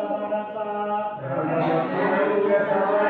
Thank you.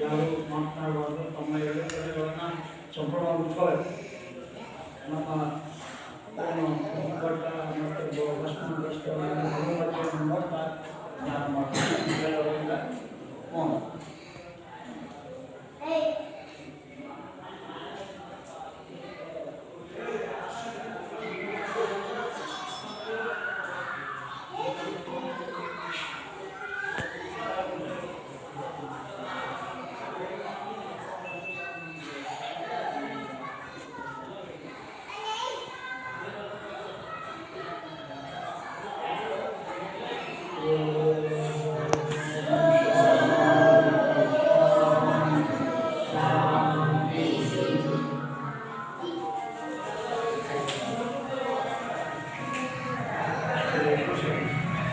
ಯಾರು ಮಾತನಾಡಬಾರ್ದು ತಮ್ಮ ಹೇಳಿಕೆಗಳನ್ನು ಸಂಪೂರ್ಣ ಮುಚ್ಕೊಳ್ಳಬೇಕು ನಮ್ಮ ಬಟ್ಟ ಮತ್ತು Amen.